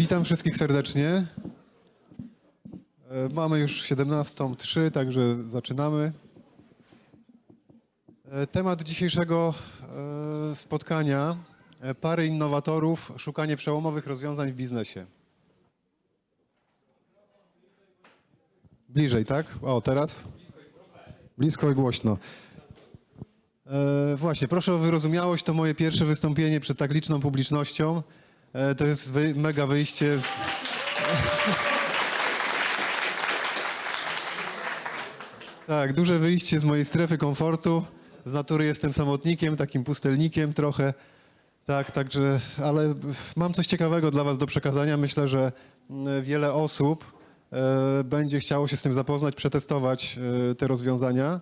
Witam wszystkich serdecznie. E, Mamy już 17.03, także zaczynamy. E, Temat dzisiejszego e, spotkania pary innowatorów, szukanie przełomowych rozwiązań w biznesie. Bliżej, tak? O, teraz? Blisko i głośno. E, właśnie, proszę o wyrozumiałość. To moje pierwsze wystąpienie przed tak liczną publicznością. E, to jest wy, mega wyjście z... tak, duże wyjście z mojej strefy komfortu. Z natury jestem samotnikiem, takim pustelnikiem trochę. Tak, także, ale mam coś ciekawego dla Was do przekazania. Myślę, że mm, wiele osób e, będzie chciało się z tym zapoznać, przetestować e, te rozwiązania.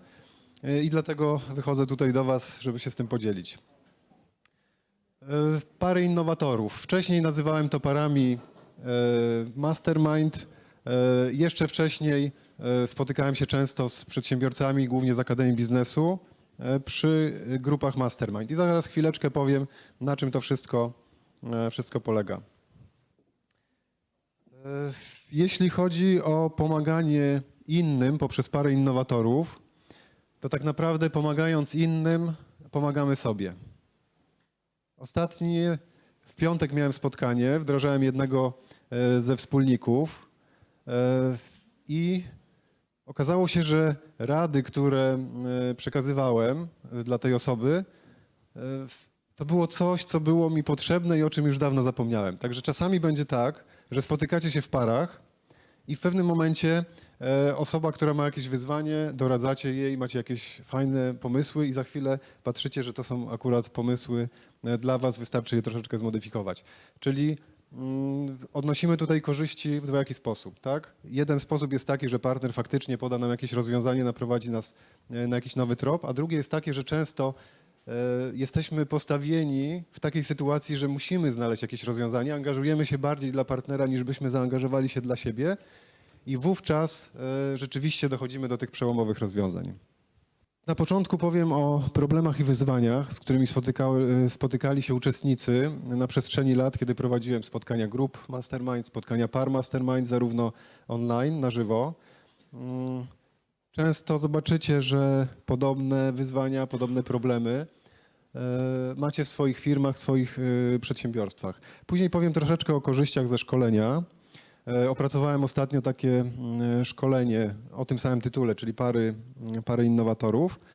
I dlatego wychodzę tutaj do Was, żeby się z tym podzielić. E, Pary innowatorów. Wcześniej nazywałem to parami e, mastermind. E, Jeszcze wcześniej spotykałem się często z przedsiębiorcami, głównie z Akademii Biznesu, przy grupach mastermind. I zaraz chwileczkę powiem, na czym to wszystko, wszystko polega. Jeśli chodzi o pomaganie innym poprzez parę innowatorów, to tak naprawdę pomagając innym, pomagamy sobie. Ostatnie w piątek miałem spotkanie, wdrażałem jednego e, ze wspólników e, i okazało się, że rady, które e, przekazywałem dla tej osoby, to było coś, co było mi potrzebne i o czym już dawno zapomniałem. Także czasami będzie tak, że spotykacie się w parach i w pewnym momencie osoba, która ma jakieś wyzwanie, doradzacie jej, macie jakieś fajne pomysły i za chwilę patrzycie, że to są akurat pomysły e, dla was, wystarczy je troszeczkę zmodyfikować. Czyli mm, odnosimy tutaj korzyści w dwojaki sposób, tak? Jeden sposób jest taki, że partner faktycznie poda nam jakieś rozwiązanie, naprowadzi nas e, na jakiś nowy trop, a drugie jest takie, że często e, jesteśmy postawieni w takiej sytuacji, że musimy znaleźć jakieś rozwiązanie, angażujemy się bardziej dla partnera, niż byśmy zaangażowali się dla siebie i wówczas e, rzeczywiście dochodzimy do tych przełomowych rozwiązań. Na początku powiem o problemach i wyzwaniach, z którymi spotykały, spotykali się uczestnicy na przestrzeni lat, kiedy prowadziłem spotkania grup mastermind, spotkania par mastermind, zarówno online, na żywo. Mm, Często zobaczycie, że podobne wyzwania, podobne problemy e, macie w swoich firmach, w swoich e, przedsiębiorstwach. Później powiem troszeczkę o korzyściach ze szkolenia. E, Opracowałem ostatnio takie mm, szkolenie o tym samym tytule, czyli pary, pary innowatorów.